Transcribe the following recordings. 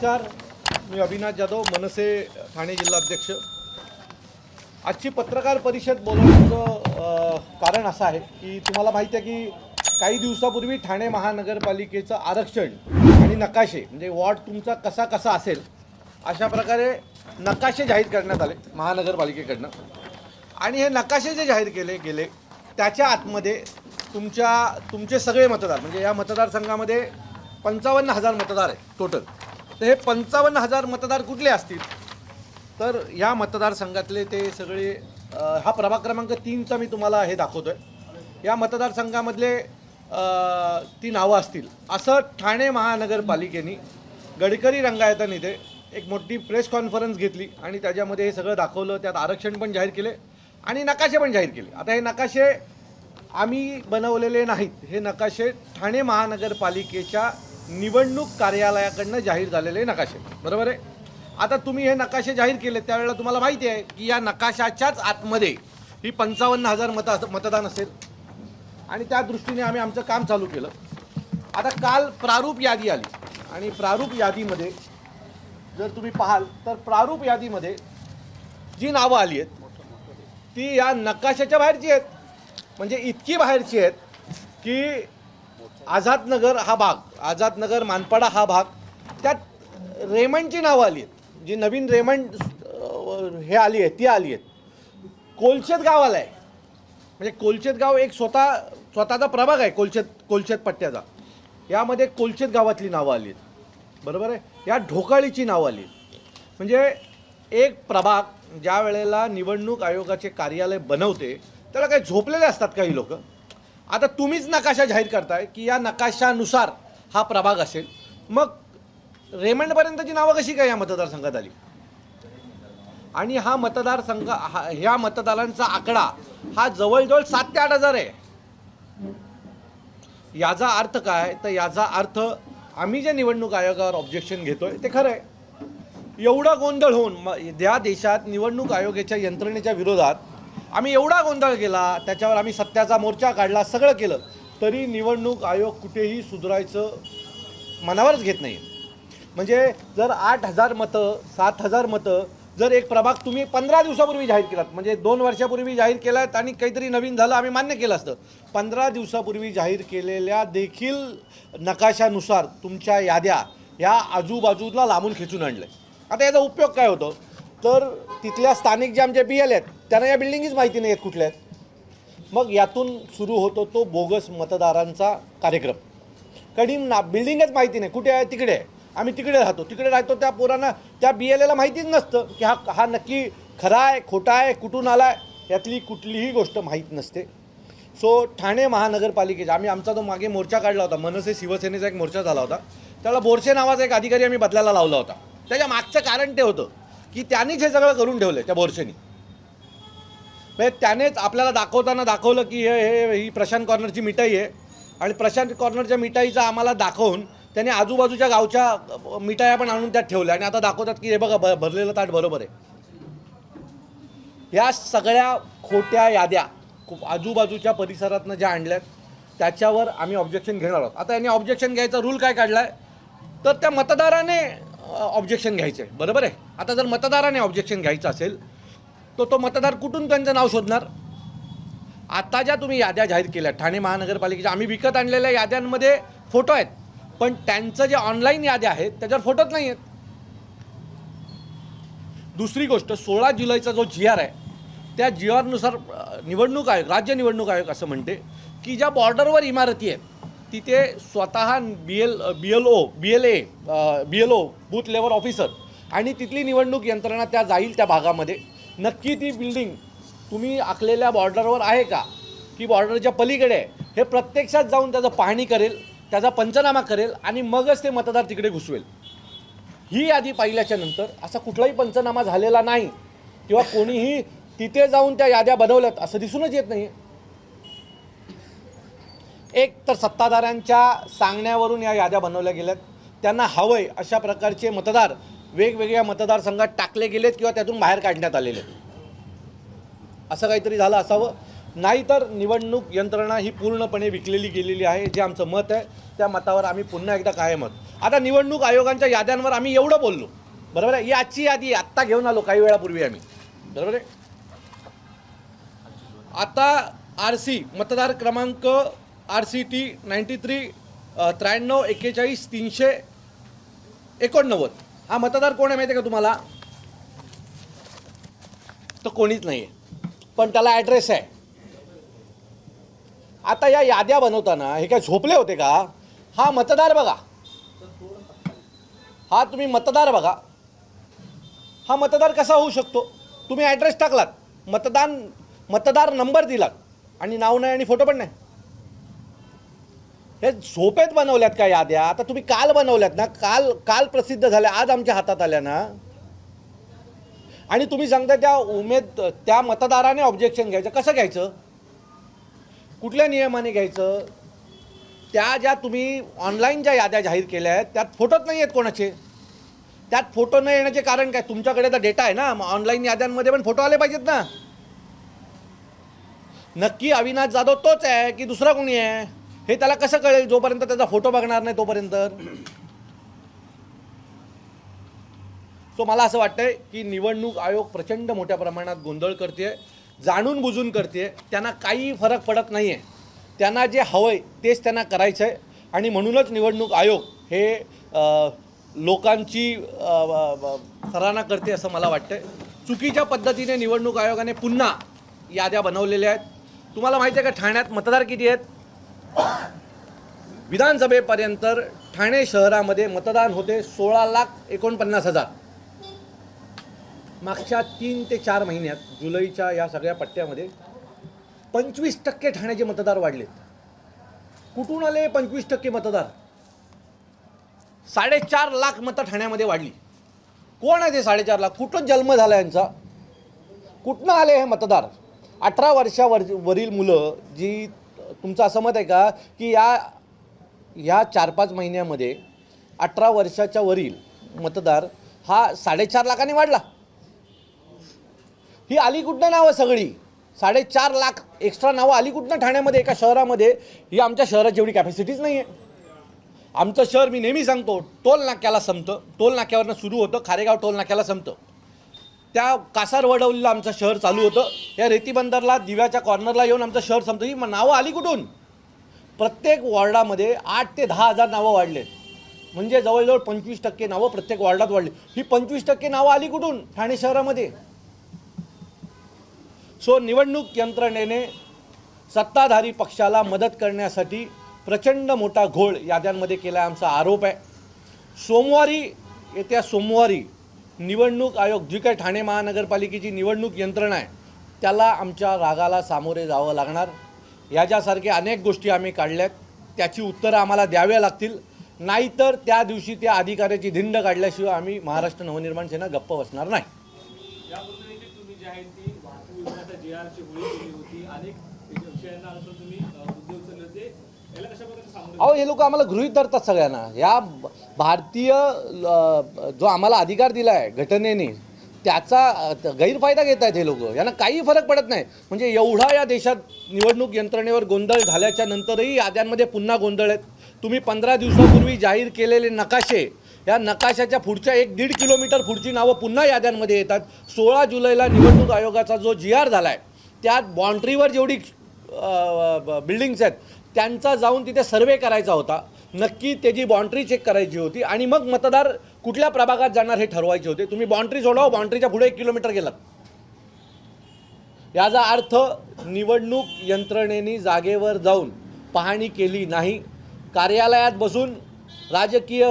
नमस्कार. मी अविनाश जाधव मनसे ठाणे जिल्हाध्यक्ष आजची पत्रकार परिषद बोलवण्याचं कारण असं आहे की तुम्हाला माहिती आहे की काही दिवसापूर्वी ठाणे महानगरपालिकेचं आरक्षण आणि नकाशे म्हणजे वॉर्ड तुमचा कसा कसा असेल अशा प्रकारे नकाशे जाहीर करण्यात आले महानगरपालिकेकडनं. आणि हे नकाशे जे जाहीर केले गेले त्याच्या आतमध्ये तुमच्या तुमचे सगळे मतदार म्हणजे या मतदारसंघामध्ये पंचावन्न हजार मतदार आहेत टोटल तर हे पंचावन्न हजार मतदार कुठले असतील? तर या मतदारसंघातले ते सगळे हा प्रभाग क्रमांक तीनचा मी तुम्हाला हे दाखवतो आहे या मतदारसंघामधले ती नावं असतील. असं ठाणे महानगरपालिकेने गडकरी रंगायतन इथे एक मोठी प्रेस कॉन्फरन्स घेतली आणि त्याच्यामध्ये हे सगळं दाखवलं. त्यात आरक्षण पण जाहीर केले आणि नकाशे पण जाहीर केले. आता हे नकाशे आम्ही बनवलेले नाहीत. हे नकाशे ठाणे महानगरपालिकेच्या निवडणूक कार्यालयाकडनं जाहीर झालेले नकाशे. बरोबर आहे? आता तुम्ही हे नकाशे जाहीर केले त्यावेळेला तुम्हाला माहिती आहे की या नकाशाच्याच आतमध्ये ही पंचावन्न हजार मत मतदान असेल. आणि त्या दृष्टीने आम्ही आमचं काम चालू केलं. आता काल प्रारूप यादी आली. आणि प्रारूप यादीमध्ये जर तुम्ही पाहाल तर प्रारूप यादीमध्ये जी नावं आली आहेत ती या नकाशाच्या बाहेरची आहेत. म्हणजे इतकी बाहेरची आहेत की आझादनगर हा भाग आझादनगर मानपाडा हा भाग. त्यात रेमंडची नावं आली आहेत. जी नवीन रेमंड हे आली आहे ती आली आहेत. कोलशेत गाव आहे म्हणजे कोलशेत गाव एक स्वतः स्वतःचा प्रभाग आहे कोलशेत कोलशेत पट्ट्याचा. यामध्ये कोलशेत गावातली नावं आली आहेत. बरोबर आहे? या ढोकाळीची नावं आली आहेत. म्हणजे एक प्रभाग ज्या वेळेला निवडणूक आयोगाचे कार्यालय बनवते त्याला काही झोपलेले असतात काही लोक. आता तुम्हीच नकाशा जाहीर करताय की या नकाशानुसार हा प्रभाग असेल. मग रेमंडपर्यंतची नावं कशी काय या मतदारसंघात आली? आणि हा मतदारसंघ हा ह्या मतदारांचा आकडा हा जवळजवळ सात ते आठ हजार आहे. याचा अर्थ काय? तर याचा अर्थ आम्ही जे निवडणूक आयोगावर ऑब्जेक्शन घेतोय ते खरं आहे. एवढा गोंधळ होऊन म- या देशात निवडणूक आयोगाच्या यंत्रणेच्या विरोधात आम्ही एवढा गोंधळ केला त्याच्यावर आम्ही सत्याचा मोर्चा काढला सगळं केलं. तरी निवडणूक आयोग कुठेही सुधारायचं मनावरच घेत नाही. म्हणजे जर आठ हजार मतं सात हजार मतं जर एक प्रभाग तुम्ही पंधरा दिवसापूर्वी जाहीर केलात म्हणजे दोन वर्षापूर्वी जाहीर केलात आणि काहीतरी नवीन झालं आम्ही मान्य केलं असतं. पंधरा दिवसापूर्वी जाहीर केलेल्या देखील नकाशानुसार तुमच्या याद्या या आजूबाजूला लांबून खेचून आणलं आता याचा उपयोग काय होतो? तर तिथल्या स्थानिक जे आमचे बी एल आहेत त्यांना या बिल्डिंगीच माहिती नाही आहेत कुठल्या आहेत. मग यातून सुरू होतो तो बोगस मतदारांचा कार्यक्रम. कधी ना बिल्डिंगच माहिती नाही. कुठे आहे? तिकडे आहे. आम्ही तिकडे राहतो. तिकडे राहतो त्या पोरांना त्या बी एल एला माहितीच नसतं की हा हा नक्की खरा आहे खोटा आहे कुठून आला आहे यातली कुठलीही गोष्ट माहीत नसते. सो ठाणे महानगरपालिकेचा आम्ही आमचा जो मागे मोर्चा काढला होता. मनसे शिवसेनेचा एक मोर्चा झाला होता. त्याला बोरसे नावाचा एक अधिकारी आम्ही बदलायला लावला होता. त्याच्या मागचं कारण ते होतं की त्यांनीच हे सगळं करून ठेवलं त्या बोरसेनी म्हणजे त्यानेच आपल्याला दाखवताना दाखवलं की हे हे ही प्रशांत कॉर्नरची मिठाई आहे. आणि प्रशांत कॉर्नरच्या मिठाईचा आम्हाला दाखवून त्याने आजूबाजूच्या गावच्या मिठाया पण आणून त्यात ठेवल्या. आणि आता दाखवतात की हे बघा भ भरलेलं ताट बरोबर आहे. या सगळ्या खोट्या याद्या खूप आजूबाजूच्या परिसरातनं ज्या आणल्यात त्याच्यावर आम्ही ऑब्जेक्शन घेणार आहोत. आता यांनी ऑब्जेक्शन घ्यायचा रूल काय काढला आहे तर त्या मतदाराने ऑब्जेक्शन घ्यायचं. आहे बरोबर आहे? आता जर मतदाराने ऑब्जेक्शन घ्यायचं असेल तो तो मतदार कुठून त्यांचं नाव शोधणार? आता ज्या तुम्ही याद्या जाहीर केल्या ठाणे महानगरपालिकेच्या आम्ही विकत आणलेल्या याद्यांमध्ये फोटो आहेत. पण त्यांचं जे ऑनलाईन याद्या आहेत त्याच्यावर फोटोच नाही आहेत दुसरी गोष्ट सोळा जुलैचा जो जी आर आहे त्या जी आरनुसार निवडणूक आयोग राज्य निवडणूक आयोग असं म्हणते की ज्या बॉर्डरवर इमारती आहेत तिथे स्वतः B L B L O B L A B L O booth level officer आणि तिथली निवडणूक यंत्रणा त्या जाईल त्या भागामध्ये. नक्की ती बिल्डिंग तुम्ही आखलेल्या बॉर्डरवर आहे का? की बॉर्डरच्या पलीकडे आहे हे प्रत्यक्षात जाऊन त्याचं पाहणी करेल त्याचा पंचनामा करेल आणि मगच ते मतदार तिकडे घुसवेल. ही यादी पाहिल्याच्या नंतर असा कुठलाही पंचनामा झालेला नाही किंवा कोणीही तिथे जाऊन त्या याद्या बनवल्यात असं दिसूनच येत नाही. एक तर सत्ताधाऱ्यांच्या सांगण्यावरून या याद्या बनवल्या गेल्यात. त्यांना हवंय अशा प्रकारचे मतदार वेगवेगळ्या मतदारसंघात टाकले गेलेत किंवा त्यातून बाहेर काढण्यात आलेले. आहेत. असं काहीतरी झालं असावं. नाहीतर निवडणूक यंत्रणा ही पूर्णपणे विकलेली गेलेली आहे जे आमचं मत आहे. त्या मतावर आम्ही पुन्हा एकदा कायम आहोत. आता निवडणूक आयोगांच्या याद्यांवर आम्ही एवढं बोललो. बरोबर आहे? याची यादी आत्ता घेऊन आलो काही वेळापूर्वी आम्ही. बरोबर आहे? आता आर सी मतदार क्रमांक R C T ninety three त्र्याण्णव एक्केचाळीस तीनशे एकोणनव्वद. हा मतदार कोण आहे माहिती आहे का तुम्हाला? तो कोणीच नाही आहे पण त्याला ॲड्रेस आहे. आता या याद्या बनवताना हे काय झोपले होते का? हा मतदार बघा. हा तुम्ही मतदार बघा. हा मतदार कसा होऊ शकतो? तुम्ही ॲड्रेस टाकलात. मतदान मतदार नंबर दिलात. आणि नाव नाही आणि फोटो पण नाही. हे झोपेत बनवल्यात का याद्या? आता तुम्ही काल बनवल्यात ना? काल काल प्रसिद्ध झाल्या आज आमच्या हातात आल्या ना? आणि तुम्ही सांगता त्या उमेद त्या मतदाराने ऑब्जेक्शन घ्यायचं. कसं घ्यायचं? कुठल्या नियमाने घ्यायचं? त्या ज्या तुम्ही ऑनलाईन ज्या याद्या जाहीर केल्या आहेत त्यात फोटोच नाही आहेत कोणाचे. त्यात फोटो न येण्याचे कारण काय? तुमच्याकडे तर डेटा आहे ना? मग ऑनलाईन याद्यांमध्ये पण फोटो आले पाहिजेत ना? नक्की अविनाश जाधव तोच आहे की दुसरा कोणी आहे? हे त्याला कसं कळेल जोपर्यंत त्याचा फोटो बघणार नाही तोपर्यंत? सो मला असं वाटतंय की निवडणूक आयोग प्रचंड मोठ्या प्रमाणात गोंधळ करते जाणून बुजून करते त्यांना काही फरक पडत नाही आहे त्यांना जे हवं आहे तेच त्यांना करायचं आहे आणि म्हणूनच निवडणूक आयोग हे लोकांची सराहना करते असं मला वाटतंय. चुकीच्या पद्धतीने निवडणूक आयोगाने पुन्हा याद्या बनवलेल्या आहेत. तुम्हाला माहिती आहे का ठाण्यात मतदार किती आहेत? विधानसभेपर्यंत ठाणे शहरामध्ये मतदान होते सोळा लाख एकोणपन्नास हजार. मागच्या तीन ते चार महिन्यात जुलैच्या या सगळ्या पट्ट्यामध्ये पंचवीस टक्के ठाण्याचे मतदार वाढलेत कुठून आले पंचवीस टक्के मतदार? साडेचार लाख मतं ठाण्यामध्ये वाढली. कोण आहे ते साडेचार लाख? कुठं जन्म झाला यांचा? कुठनं आले हे मतदार? अठरा वर्षावर वरील मुलं जी तुमचं असं मत आहे का की या या चार पाच महिन्यामध्ये अठरा वर्षाच्या वरील मतदार हा साडेचार लाखांनी वाढला? ही आली कुठनं नावं सगळी? साडेचार लाख एक्स्ट्रा नावं आली कुठनं ठाण्यामध्ये एका शहरामध्ये? ही आमच्या शहराची एवढी कॅपॅसिटीच नाही आहे आमचं शहर मी नेहमी सांगतो टोल नाक्याला संपतं. टोल नाक्यावरनं सुरू होतं खारेगाव टोल नाक्याला संपतं. त्या कासार वडवलीला आमचं शहर चालू होतं. या रेती बंदरला दिव्याच्या कॉर्नरला येऊन आमचं शहर संपतं. ही मग नावं आली कुठून? प्रत्येक वॉर्डामध्ये आठ ते दहा हजार नावं वाढले. म्हणजे जवळजवळ पंचवीस टक्के नावं प्रत्येक वॉर्डात वाढली. ही पंचवीस टक्के नावं आली कुठून? ठाणे शहरामध्ये. सो निवडणूक यंत्रणेने सत्ताधारी पक्षाला मदत करण्यासाठी प्रचंड मोठा घोळ याद्यांमध्ये केला आमचा आरोप आहे. सोमवारी येत्या सोमवारी निवडणूक आयोग जी काय ठाणे महानगरपालिकेची निवडणूक यंत्रणा आहे त्याला आमच्या रागाला सामोरे जावं लागणार. याच्यासारख्या अनेक गोष्टी आम्ही काढल्यात. त्याची उत्तरं आम्हाला द्याव्या लागतील. नाहीतर त्या दिवशी त्या अधिकाऱ्याची धिंड काढल्याशिवाय आम्ही महाराष्ट्र नवनिर्माण सेना गप्प बसणार नाही यापूर्वी देखील तुम्ही जी आहे ती वाहतूक विभागाच्या जे आरची होळी केली होती अनेक विषयांना अनुसरून तुम्ही अ, मुद्दे उचलले होते याला कशा प्रकारे सामोरे अहो हे लोक आम्हाला गृहीत धरतात सगळ्यांना. या भारतीय जो आम्हाला अधिकार दिला आहे घटनेने त्याचा गैरफायदा घेत आहेत हे लोक. यांना काही फरक पडत नाही. म्हणजे एवढा या देशात निवडणूक यंत्रणेवर गोंधळ झाल्याच्या नंतरही याद्यांमध्ये पुन्हा गोंधळ आहेत. तुम्ही पंधरा दिवसापूर्वी जाहीर केलेले नकाशे या नकाशाच्या पुढच्या एक दीड किलोमीटर पुढची नावं पुन्हा याद्यांमध्ये येतात. सोळा जुलैला निवडणूक आयोगाचा जो जी आर झाला आहे त्यात बाँड्रीवर जेवढी बिल्डिंग्स आहेत त्यांचा जाऊन तिथे सर्वे करायचा होता. नक्की त्याची बाँड्री चेक करायची होती आणि मग मतदार कुठल्या प्रभागात जाणार हे ठरवायचे होते. तुम्ही बाँड्री सोडाव बाँड्रीच्या पुढे एक किलोमीटर गेलात. याचा अर्थ निवडणूक यंत्रणेने जागेवर जाऊन पाहणी केली नाही. कार्यालयात बसून राजकीय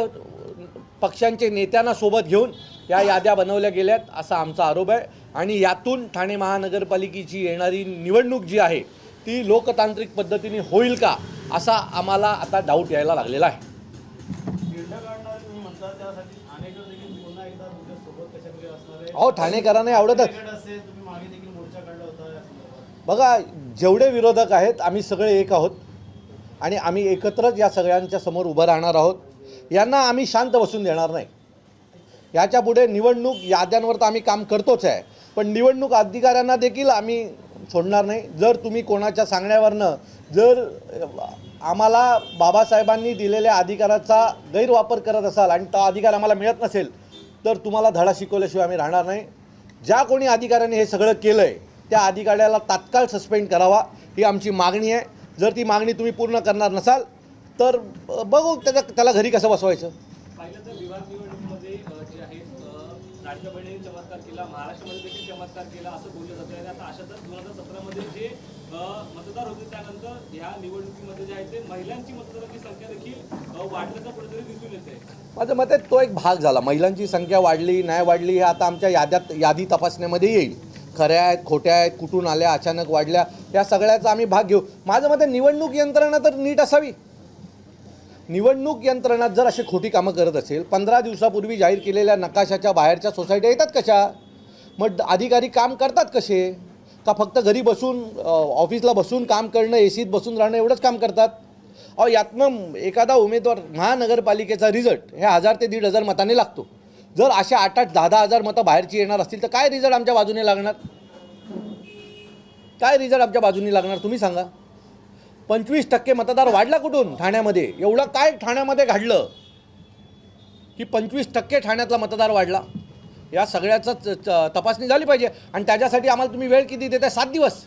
पक्षांचे नेत्यांना सोबत घेऊन या याद्या बनवल्या गेल्यात असा आमचा आरोप आहे. आणि यातून ठाणे महानगरपालिकेची येणारी निवडणूक जी आहे ती लोकतांत्रिक पद्धतीने होईल का असा आम्हाला आता डाऊट यायला लागलेला आहे. अहो ठाणेकरांना आवडतच. बघा जेवढे विरोधक आहेत आम्ही सगळे एक आहोत. आणि आम्ही एकत्रच या सगळ्यांच्या समोर उभं राहणार आहोत. यांना आम्ही शांत बसून देणार नाही. याच्यापुढे निवडणूक याद्यांवर तर आम्ही काम करतोच आहे. पण निवडणूक अधिकाऱ्यांना देखील आम्ही सोडणार नाही. जर तुम्ही कोणाच्या सांगण्यावरनं जर आम्हाला बाबासाहेबांनी दिलेल्या अधिकाराचा गैरवापर करत असाल आणि तो अधिकार आम्हाला मिळत नसेल तर तुम्हाला धडा शिकवल्याशिवाय आम्ही राहणार नाही. ज्या कोणी अधिकाऱ्याने हे सगळं केलं आहे त्या अधिकाऱ्याला तात्काळ सस्पेंड करावा ही आमची मागणी आहे. जर ती मागणी तुम्ही पूर्ण करणार नसाल तर बघू त्याच्या त्याला घरी कसं बसवायचं पाहिलं तर विभाग निवडणुकीमध्ये अ, जे आहे लाडक्या बहिणीने चमत्कार केला महाराष्ट्रामध्ये देखील चमत्कार केला असं बोललं जातं. आणि आता अशातच दोन हजार सतरामध्ये जे मतदार होते त्यानंतर ह्या निवडणुकीमध्ये जे आहे ते महिलांची मतदारांची संख्या देखील अ, वाढल्याचं कुठेतरी दिसून येते माझं मत आहे तो एक भाग झाला. महिलांची संख्या वाढली नाही वाढली हे आता आमच्या याद्यात यादी तपासण्यामध्ये येईल. खऱ्या आहेत खोट्या आहेत कुठून आल्या अचानक वाढल्या या सगळ्याचा आम्ही भाग घेऊ. माझं मत आहे निवडणूक यंत्रणा तर नीट असावी. निवडणूक यंत्रणात जर अशी खोटी कामं करत असेल पंधरा दिवसापूर्वी जाहीर केलेल्या नकाशाच्या बाहेरच्या सोसायट्या येतात कशा? मग अधिकारी काम करतात कसे? का फक्त घरी बसून ऑफिसला बसून काम करणं ए सीत बसून राहणं एवढंच काम करतात? अहो यातनं एखादा उमेदवार महानगरपालिकेचा रिझल्ट हे हजार ते दीड हजार मताने लागतो. जर असे आठ आठ दहा दहा हजार मतं बाहेरची येणार असतील तर काय रिझल्ट आमच्या बाजूने लागणार? काय रिझल्ट आमच्या बाजूने लागणार तुम्ही सांगा. पंचवीस टक्के मतदार वाढला कुठून ठाण्यामध्ये? एवढं काय ठाण्यामध्ये घडलं? की पंचवीस टक्के ठाण्यातला मतदार वाढला. या सगळ्याचं तपासणी झाली पाहिजे. आणि त्याच्यासाठी आम्हाला तुम्ही वेळ किती देताय? सात दिवस.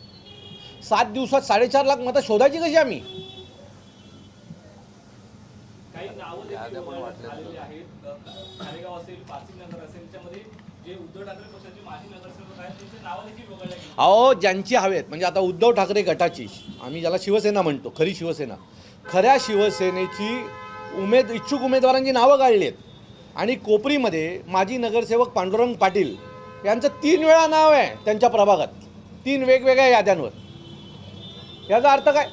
सात दिवसात साडेचार लाख मतं शोधायची कशी आम्ही? अहो ज्यांची हवेत म्हणजे आता उद्धव ठाकरे गटाची आम्ही ज्याला शिवसेना म्हणतो खरी शिवसेना खऱ्या शिवसेनेची उमेद इच्छुक उमेदवारांची नावं गाळली आहेत आणि कोपरीमध्ये माजी नगरसेवक पांडुरंग पाटील यांचं तीन वेळा नाव आहे त्यांच्या प्रभागात तीन वेगवेगळ्या याद्यांवर. याचा अर्थ काय?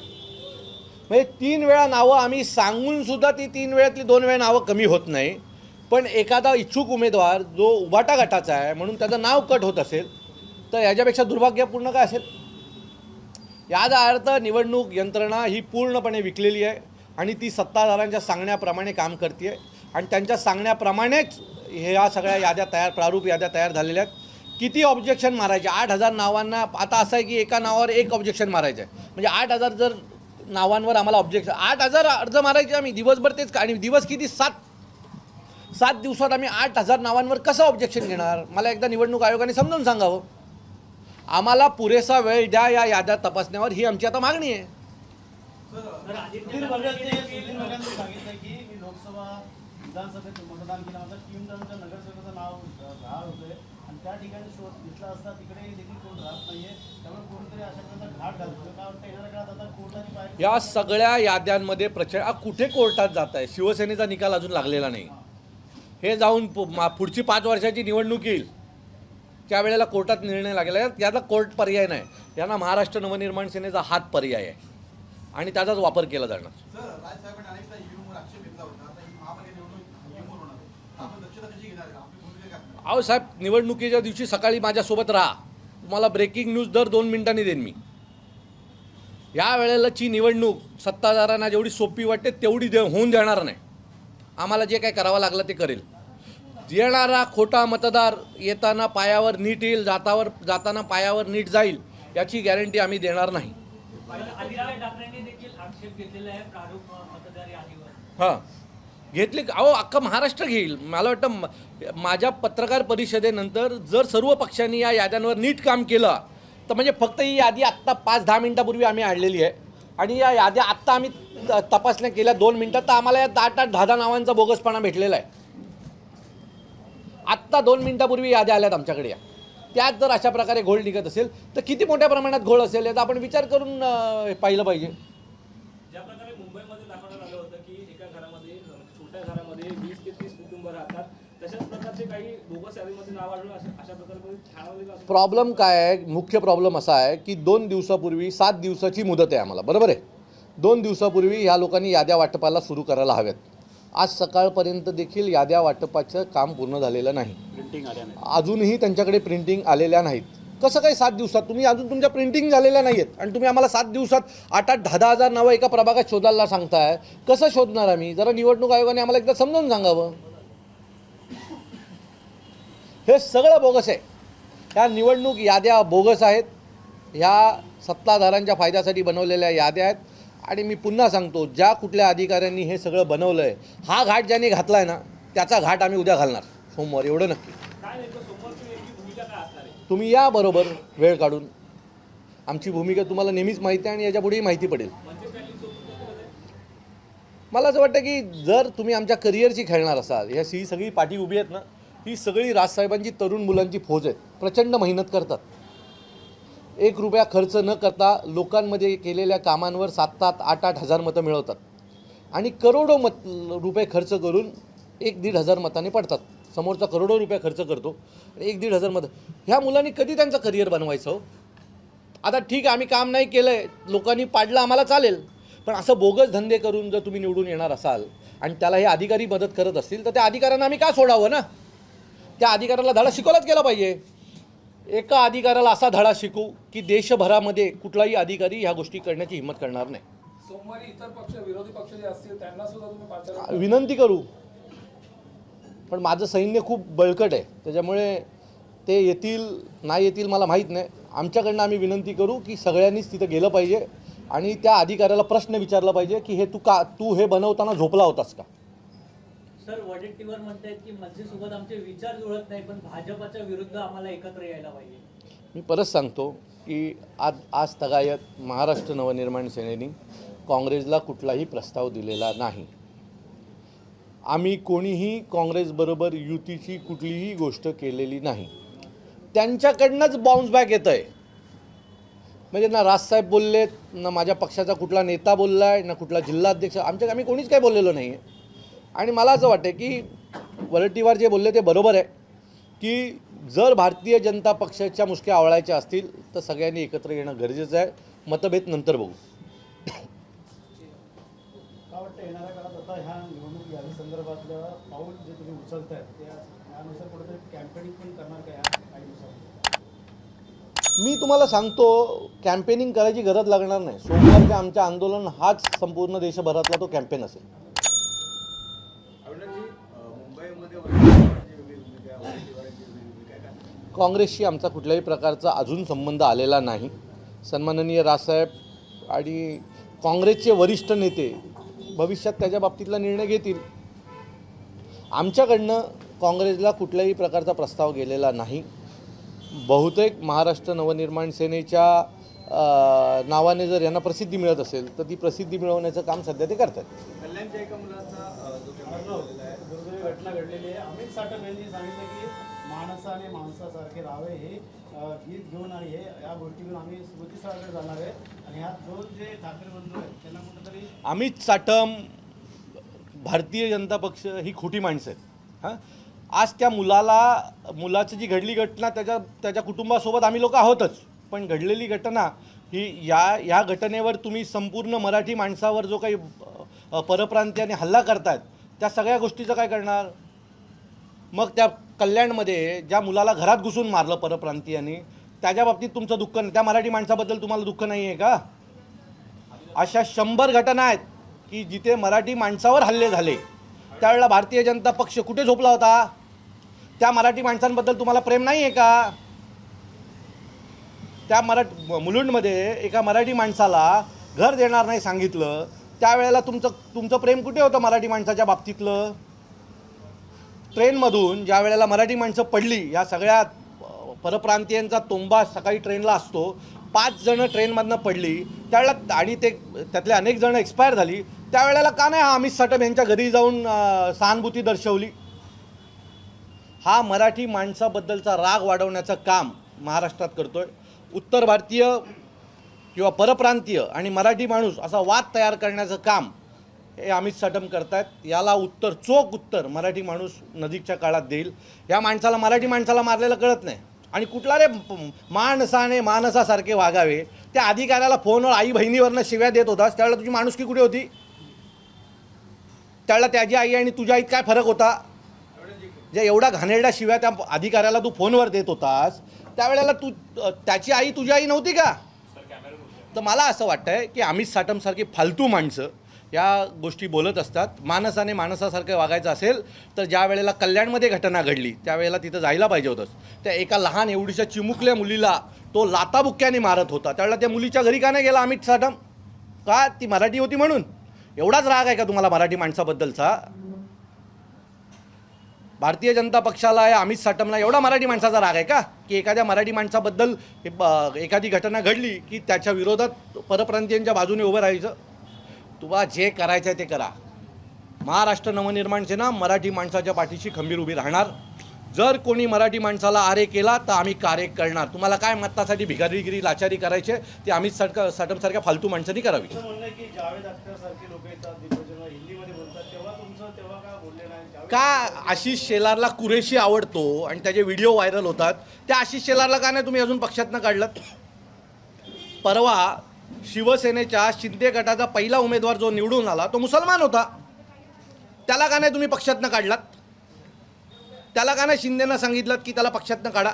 म्हणजे तीन वेळा नावं आम्ही सांगूनसुद्धा ती तीन वेळातली दोन वेळा नावं कमी होत नाही. पण एखादा इच्छुक उमेदवार जो उबाटा गटाचा आहे म्हणून त्याचं नाव कट होत असेल तर याच्यापेक्षा दुर्भाग्यपूर्ण काय असेल? याचा अर्थ निवडणूक यंत्रणा ही पूर्णपणे विकलेली आहे आणि ती सत्ताधाऱ्यांच्या सांगण्याप्रमाणे काम करते आणि त्यांच्या सांगण्याप्रमाणेच ह्या सगळ्या याद्या तयार प्रारूप याद्या तयार झालेल्या आहेत. किती ऑब्जेक्शन मारायचे? आठ हजार नावांना आता असं आहे की एका नावावर एक ऑब्जेक्शन मारायचं. आहे म्हणजे आठ हजार जर नावांवर आम्हाला ऑब्जेक्शन आठ हजार अर्ज मारायचे आम्ही. दिवसभर तेच आणि दिवस किती? सात. सात दिवसात आम्ही आठ हजार नावांवर कसं ऑब्जेक्शन घेणार? मला एकदा निवडणूक आयोगाने समजून सांगावं. आम्हाला पुरेसा वेळ द्या या याद्या तपासण्यावर. ही आमची आता मागणी आहे. या सगळ्या याद्यांमध्ये प्रचंड कुठे कोर्टात जात आहे? शिवसेनेचा निकाल अजून लागलेला नाही. हे जाऊन पुढची पाच वर्षाची निवडणूक येईल. त्यावेळेला कोर्टात निर्णय लागलेला आहे याला कोर्ट पर्याय नाही. यांना महाराष्ट्र नवनिर्माण सेनेचा हात पर्याय आहे. आणि त्याचाच वापर केला जाणार. ही भूमिका काय असणार? अहो साहेब निवडणुकीच्या दिवशी सकाळी माझ्यासोबत राहा. तुम्हाला ब्रेकिंग न्यूज दर दोन मिनिटांनी देईन मी. या वेळेलाची निवडणूक सत्ताधाऱ्यांना जेवढी सोपी वाटते तेवढी दे होऊन देणार नाही. आम्हाला जे काही करावं लागलं ते करेल. येणारा खोटा मतदार येताना पायावर नीट येईल जातावर जाताना पायावर नीट जाईल याची गॅरंटी आम्ही देणार नाही. हां. घेतली अहो अख्खा महाराष्ट्र घेईल. मला वाटतं माझ्या पत्रकार परिषदेनंतर जर सर्व पक्षांनी या याद्यांवर नीट काम केलं तर म्हणजे फक्त ही यादी आत्ता पाच दहा मिनटापूर्वी आम्ही आणलेली आहे. आणि या याद्या आत्ता आम्ही तपासण्या केल्या दोन मिनटात तर आम्हाला या आठ आठ दहा दहा नावांचा बोगसपणा भेटलेला आहे. आत्ता दोन मिनटापूर्वी याद्या आल्यात आमच्याकडे या. त्यात जर अशा प्रकारे घोळ निघत असेल तर किती मोठ्या प्रमाणात घोळ असेल याचा आपण विचार करून पाहिलं पाहिजे. ज्या प्रकारे मुंबईमध्ये दाखवण्यात आलं होतं की एका घरामध्ये अ, छोट्या घरामध्ये वीस ते तीस कुटुंब राहतात तशाच प्रकारचे काही बोगस यादीमध्ये नाव आढळून अशा अशा प्रकारे ठाण्यामध्ये का असं- प्रॉब्लेम काय आहे? मुख्य प्रॉब्लेम असा आहे की दोन दिवसापूर्वी सात दिवसाची मुदत आहे आम्हाला. बरोबर आहे? दोन दिवसापूर्वी ह्या लोकांनी याद्या वाटपाला सुरू करायला हव्यात. आज सकाळपर्यंत देखील याद्या वाटपाचं काम पूर्ण झालेलं नाही. अजूनही त्यांच्याकडे प्रिंटिंग आलेल्या नाहीत. कसं काय सात दिवसात? तुम्ही अजून तुमच्या प्रिंटिंग झालेल्या नाही आहेत आणि तुम्ही आम्हाला सात दिवसात आठ आठ दहा दहा हजार नावं एका प्रभागात शोधायला सांगताय. कसं शोधणार आम्ही? जरा निवडणूक आयोगाने आम्हाला एकदा समजावून सांगावं. हे सगळं बोगस आहे. ह्या निवडणूक याद्या बोगस आहेत. ह्या सत्ताधाऱ्यांच्या फायद्यासाठी बनवलेल्या याद्या आहेत. आणि मी पुन्हा सांगतो ज्या कुठल्या अधिकाऱ्यांनी हे सगळं बनवलं आहे हा घाट ज्यांनी घातला आहे ना त्याचा घाट आम्ही उद्या घालणार. सोमवार एवढं नक्की. आहे? तुम्ही या बरोबर वेळ काढून. आमची भूमिका तुम्हाला नेहमीच माहिती आहे आणि याच्यापुढेही माहिती पडेल. म्हणजे मला असं वाटतं की जर तुम्ही आमच्या करिअरची खेळणार असाल ह्या ही सगळी पाठी उभी आहेत ना ही सगळी राजसाहेबांची तरुण मुलांची फौज आहेत प्रचंड मेहनत करतात. एक रुपया खर्च न करता लोकांमध्ये केलेल्या कामांवर सात सात आठ आठ हजार मतं मिळवतात. आणि करोडो मत रुपये खर्च करून एक दीड हजार मताने पडतात. समोरचा करोडो रुपये खर्च करतो एक दीड हजार मतं. ह्या मुलांनी कधी त्यांचं करिअर बनवायचं? हो? आता ठीक आहे आम्ही काम नाही केलं आहे लोकांनी पाडलं आम्हाला चालेल. पण असं बोगस धंदे करून जर तुम्ही निवडून येणार असाल आणि त्याला हे अधिकारी मदत करत असतील तर त्या अधिकाऱ्यांना आम्ही का सोडावं ना? त्या अधिकाऱ्याला धडा शिकवलाच गेला पाहिजे. एका अधिकाऱ्याला असा धडा शिकू की देशभरामध्ये कुठलाही अधिकारी ह्या गोष्टी करण्याची हिंमत करणार नाही. सोमवारी इतर पक्ष विरोधी पक्ष जे असतील त्यांना सुद्धा तुम्ही पाचारण विनंती करू. पण माझं सैन्य खूप बळकट आहे. त्याच्यामुळे ते येतील नाही येतील मला माहीत नाही. आमच्याकडनं आम्ही विनंती करू की सगळ्यांनीच तिथं गेलं पाहिजे आणि त्या अधिकाऱ्याला प्रश्न विचारला पाहिजे की हे तू का तू हे बनवताना झोपला होतास का? सर वडेट्टीवर म्हणतायत की मनसेसोबत आमचे विचार जुळत नाही पण भाजपच्या विरुद्ध आम्हाला एकत्र यायला पाहिजे. मी परत सांगतो की आज आज तगायत महाराष्ट्र नवनिर्माण सेनेनी काँग्रेसला कुठलाही प्रस्ताव दिलेला नाही. आम्ही कोणीही काँग्रेसबरोबर युतीची कुठलीही गोष्ट केलेली नाही. त्यांच्याकडनंच बाउन्स बॅक येतं आहे म्हणजे ना राजसाहेब बोललेत ना माझ्या पक्षाचा कुठला नेता बोलला आहे ना कुठला जिल्हाध्यक्ष आमच्या आम्ही कोणीच काही बोललेलो नाही आहे आणि मला असं वाटतं की वरटीवार जे बोलले ते बरोबर आहे की जर भारतीय जनता पक्षाच्या मुश्क्या आवळायच्या असतील तर सगळ्यांनी एकत्र येणं गरजेचं आहे. मतभेद नंतर बघू. मी तुम्हाला सांगतो कॅम्पेनिंग करायची गरज लागणार नाही. सोमवारच्या आमच्या आंदोलन हाच संपूर्ण देशभरातला तो कॅम्पेन असेल. काँग्रेसशी आमचा कुठल्याही प्रकारचा अजून संबंध आलेला नाही. सन्माननीय रासाहेब आणि काँग्रेसचे वरिष्ठ नेते भविष्यात त्याच्या बाबतीतला निर्णय घेतील. आमच्याकडनं काँग्रेसला कुठल्याही प्रकारचा प्रस्ताव गेलेला नाही. बहुतेक महाराष्ट्र नवनिर्माण सेनेच्या नावाने जर यांना प्रसिद्धी मिळत असेल तर ती प्रसिद्धी मिळवण्याचं काम सध्या ते करतात कल्याणच्या एका मुलाचा घटना घडलेली आहे. अमित साटम यांनी सांगितलं की माणसा आणि माणसासारखे राहावे हे गीत घेऊन आणि हे या गोष्टी घेऊन आम्ही स्मृतीस्थळाकडे जाणार आहे. आणि ह्या दोन जे ठाकरे बंधू आहेत त्यांना कुठेतरी अमित साटम भारतीय जनता पक्ष ही खोटी माणसं आहेत. हां? आज त्या मुलाला मुलाची जी घडली घटना त्याच्या त्याच्या कुटुंबासोबत आम्ही लोक आहोतच. पण घडलेली घटना ही या या घटनेवर तुम्ही संपूर्ण मराठी माणसावर जो काही परप्रांतीयाने हल्ला करतायत त्या सगळ्या गोष्टीचं काय करणार? मग त्या कल्याणमध्ये ज्या मुलाला घरात घुसून मारलं परप्रांतीयांनी त्याच्या बाबतीत तुमचं दुःख नाही. त्या मराठी माणसाबद्दल तुम्हाला दुःख नाही आहे का? अशा शंभर घटना आहेत की जिथे मराठी माणसावर हल्ले झाले. त्यावेळेला भारतीय जनता पक्ष कुठे झोपला होता? त्या मराठी माणसांबद्दल तुम्हाला प्रेम नाही आहे का? त्या मराठ मुलुंडमध्ये एका मराठी माणसाला घर देणार नाही सांगितलं. त्यावेळेला तुमचं तुमचं प्रेम कुठे होतं मराठी माणसाच्या बाबतीतलं? ट्रेनमधून ज्या वेळेला मराठी माणसं पडली या सगळ्या परप्रांतीयांचा तोंबा सकाळी ट्रेनला असतो. पाच जणं ट्रेनमधनं पडली. त्यावेळेला आणि ते त्यातले अनेक जणं एक्सपायर झाली. त्यावेळेला का नाही हा अमित साटम यांच्या घरी जाऊन सहानुभूती दर्शवली? हा मराठी माणसाबद्दलचा राग वाढवण्याचं काम महाराष्ट्रात करतो आहे उत्तर भारतीय किंवा परप्रांतीय आणि मराठी माणूस असा वाद तयार करण्याचं काम हे अमित साटम करतायत. याला उत्तर चोख उत्तर मराठी माणूस नजीकच्या काळात देईल. या माणसाला मराठी माणसाला मारलेलं कळत नाही. आणि कुठला रे माणसाने माणसासारखे वागावे त्या अधिकाऱ्याला फोनवर आई बहिणीवरनं शिव्या देत होतास. त्यावेळेला तुझी माणुसकी कुठे होती? त्यावेळेला त्याची आई आणि तुझ्या आईत काय फरक होता? ज्या एवढा घाणेरड्या शिव्या त्या अधिकाऱ्याला तू फोनवर देत होतास त्यावेळेला तू त्याची आई तुझी आई नव्हती का? तर मला असं वाटतंय की अमित साटमसारखी फालतू माणसं या गोष्टी बोलत असतात. माणसाने माणसासारखं वागायचं असेल तर ज्या वेळेला कल्याणमध्ये घटना घडली त्यावेळेला तिथं जायला पाहिजे होतंच त्या एका लहान एवढीशा चिमुकल्या मुलीला तो लाताबुक्क्याने मारत होता. त्यावेळेला त्या मुलीच्या घरी का नाही गेला अमित साटम का? ती मराठी होती म्हणून. एवढाच राग आहे का तुम्हाला मराठी माणसाबद्दलचा? भारतीय जनता पक्षाला या अमित साटमला एवढा मराठी माणसाचा राग आहे का? की एखाद्या मराठी माणसाबद्दल हे ब- एखादी घटना घडली की त्याच्या विरोधात परप्रांतीयांच्या बाजूने उभं राहायचं? तुला जे करायचं आहे ते करा. महाराष्ट्र नवनिर्माण सेना मराठी माणसाच्या पाठीशी खंबीर उभी राहणार. जर कोणी मराठी माणसाला आरे केला तर आम्ही कार्य करणार. तुम्हाला काय मत्तासाठी भिकारीगिरी लाचारी करायचे ते अमित साटक साटमसारख्या फालतू माणसांनी करावी. का आशिष शेलारला कुरेशी आवडतो आणि त्याचे व्हिडिओ व्हायरल होतात त्या आशिष शेलारला का नाही तुम्ही अजून पक्षातनं काढलात? परवा शिवसेनेच्या शिंदे गटाचा पहिला उमेदवार जो निवडून आला तो मुसलमान होता. त्याला का नाही तुम्ही पक्षातनं काढलात? त्याला का नाही शिंदेनं सांगितलं की त्याला पक्षातनं काढा?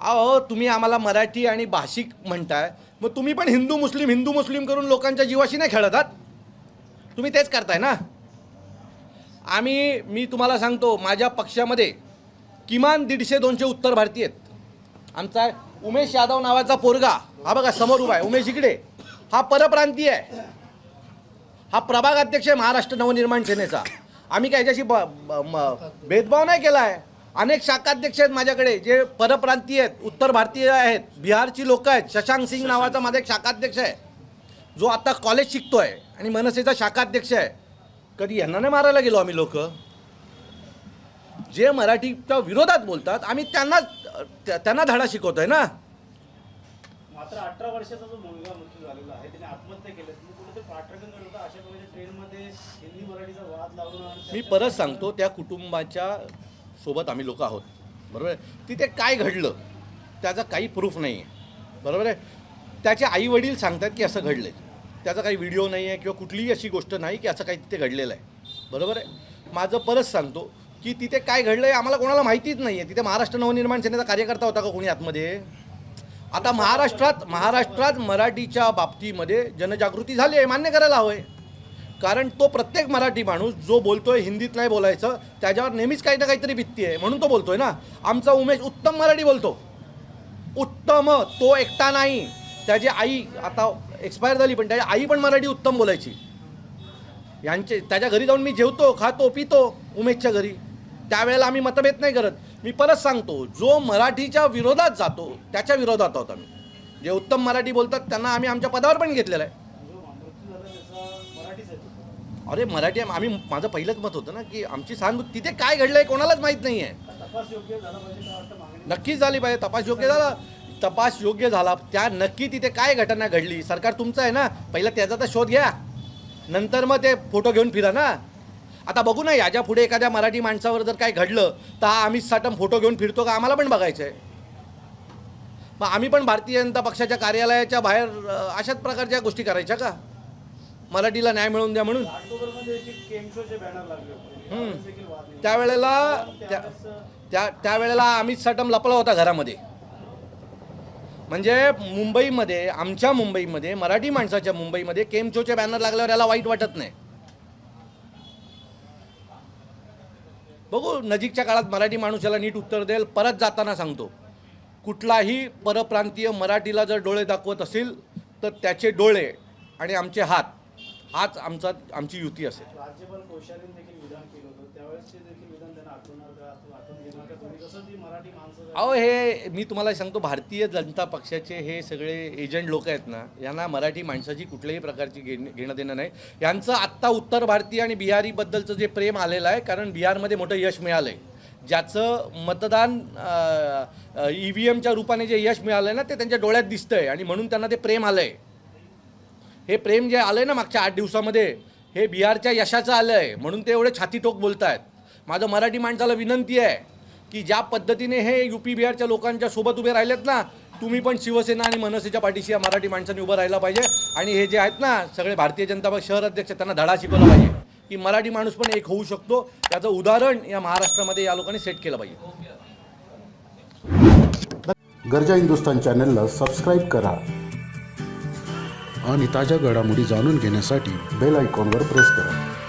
अहो तुम्ही आम्हाला मराठी आणि भाषिक म्हणताय मग तुम्ही पण हिंदू मुस्लिम हिंदू मुस्लिम करून लोकांच्या जीवाशी नाही खेळत आहात? तुम्ही तेच करताय ना? आम्ही मी तुम्हाला सांगतो माझ्या पक्षामध्ये किमान दीडशे दोनशे उत्तर भारतीय आहेत. आमचा उमेश यादव नावाचा पोरगा. हा बघा समोर उभा आहे. उमेश इकडे. हा परप्रांतीय आहे. हा प्रभाग अध्यक्ष आहे महाराष्ट्र नवनिर्माण सेनेचा. आम्ही काय याच्याशी ब ब- म- भेदभाव नाही केला आहे. अनेक शाखाध्यक्ष आहेत माझ्याकडे जे परप्रांतीय आहेत. उत्तर भारतीय आहेत. बिहारची लोक आहेत. शशांक सिंग नावाचा माझा एक शाखाध्यक्ष आहे. जो आता कॉलेज शिकतोय आणि मनसेचा शाखाध्यक्ष आहे. कधी यांना नाही मारायला गेलो आम्ही लोक? जे मराठीच्या विरोधात बोलतात आम्ही त्यांना त्या- त्यांना धडा शिकवतोय ना. मात्र अठरा वर्षाचा जो मुलगा मृत्यू झालेला आहे त्याने आत्महत्या केली तुम्ही कुठेतरी पाठराखण करत होता अशा प्रकारच्या ट्रेनमध्ये हिंदी मराठीचा वाद लावून मी परत सांगतो त्या कुटुंबाच्या सोबत आम्ही लोक आहोत. बरोबर? आहे तिथे काय घडलं त्याचा काही प्रूफ नाही आहे बरोबर आहे? त्याचे आई वडील सांगतात की असं घडलं त्याचा काही व्हिडिओ नाही आहे किंवा कुठलीही अशी गोष्ट नाही की असं काही तिथे घडलेलं आहे. बरोबर आहे? माझं परत सांगतो की तिथे काय घडलं आहे आम्हाला कोणाला माहितीच नाही आहे तिथे महाराष्ट्र नवनिर्माण सेनेचा कार्यकर्ता होता का कोणी आतमध्ये? आता महाराष्ट्रात महाराष्ट्रात मराठीच्या बाबतीमध्ये जनजागृती झाली आहे मान्य करायला हवं आहे कारण तो प्रत्येक मराठी माणूस जो बोलतोय हिंदीत नाही बोलायचं त्याच्यावर नेहमीच काही ना काहीतरी भीती आहे. म्हणून तो बोलतोय ना. आमचा उमेश उत्तम मराठी बोलतो. उत्तम तो एकटा नाही. त्याची आई आता एक्सपायर झाली पण त्याची आई पण मराठी उत्तम बोलायची. यांचे त्याच्या घरी जाऊन मी जेवतो खातो पितो उमेशच्या घरी. त्यावेळेला आम्ही मतभेद नाही करत. मी परत सांगतो जो मराठीच्या विरोधात जातो त्याच्या विरोधात आहोत आम्ही. जे उत्तम मराठी बोलतात त्यांना आम्ही आमच्या पदावर पण घेतलेलं आहे. अरे मराठी आम्ही माझं पहिलंच मत होतं ना की आमची सहानुभूती तिथे काय घडलंय कोणालाच माहीत नाही आहे नक्कीच झाली पाहिजे तपास योग्य झाला. तपास योग्य झाला त्या नक्की तिथे काय घटना घडली? सरकार तुमचं आहे ना पहिला त्याचा तर शोध घ्या. नंतर मग ते फोटो घेऊन फिरा ना. आता बघू ना याच्यापुढे एखाद्या मराठी माणसावर जर काय घडलं तर हा आम्ही साटम फोटो घेऊन फिरतो का? आम्हाला पण बघायचं आहे मग आम्ही पण भारतीय जनता पक्षाच्या कार्यालयाच्या बाहेर अशाच प्रकारच्या गोष्टी करायच्या का? मराठीला न्याय मिळवून द्या म्हणून. त्यावेळेला त्या त्यावेळेला अमित साटम लपला होता घरामध्ये. म्हणजे मुंबईमध्ये आमच्या मुंबईमध्ये मराठी माणसाच्या मुंबईमध्ये केमचोचे बॅनर लागल्यावर याला वाईट वाटत नाही. बघू नजीकच्या काळात मराठी माणूस याला नीट उत्तर देईल. परत जाताना सांगतो. कुठलाही परप्रांतीय मराठीला जर डोळे दाखवत असेल तर त्याचे डोळे आणि आमचे हात हाच आमचा आमची युती असेल. अहो हे मी तुम्हाला सांगतो भारतीय जनता पक्षाचे हे सगळे एजंट लोक आहेत ना यांना मराठी माणसाची कुठल्याही प्रकारची घेणं घेणं देणं नाही. यांचं आत्ता उत्तर भारतीय आणि बिहारीबद्दलचं जे प्रेम आलेलं आहे कारण बिहारमध्ये मोठं यश मिळालं आहे ज्याचं मतदान ई व्ही एमच्या रूपाने जे यश मिळालं आहे ना ते त्यांच्या डोळ्यात दिसतं आहे आणि म्हणून त्यांना ते प्रेम आलं आहे हे प्रेम जे आलं आहे ना मागच्या आठ दिवसामध्ये हे बिहारच्या यशाचं आलं आहे म्हणून ते एवढे छातीटोक बोलत आहेत माझं मराठी माणसाला विनंती आहे की ज्या पद्धतीने हे यू पी बिहारच्या लोकांच्या सोबत उभे राहिलेत ना तुम्ही पण शिवसेना आणि मनसेच्या पाठीशी या मराठी माणसांनी उभं राहायला पाहिजे. आणि हे जे आहेत ना सगळे भारतीय जनता पक्ष शहर अध्यक्ष त्यांना धडा शिकवला पाहिजे. की मराठी माणूस पण एक होऊ शकतो. याचं उदाहरण या महाराष्ट्रामध्ये या लोकांनी सेट केलं पाहिजे. गरजा हिंदुस्तान चॅनलला सबस्क्राईब करा. आणि ताज्या घडामोडी जाणून घेण्यासाठी बेल आयकॉनवर प्रेस करा.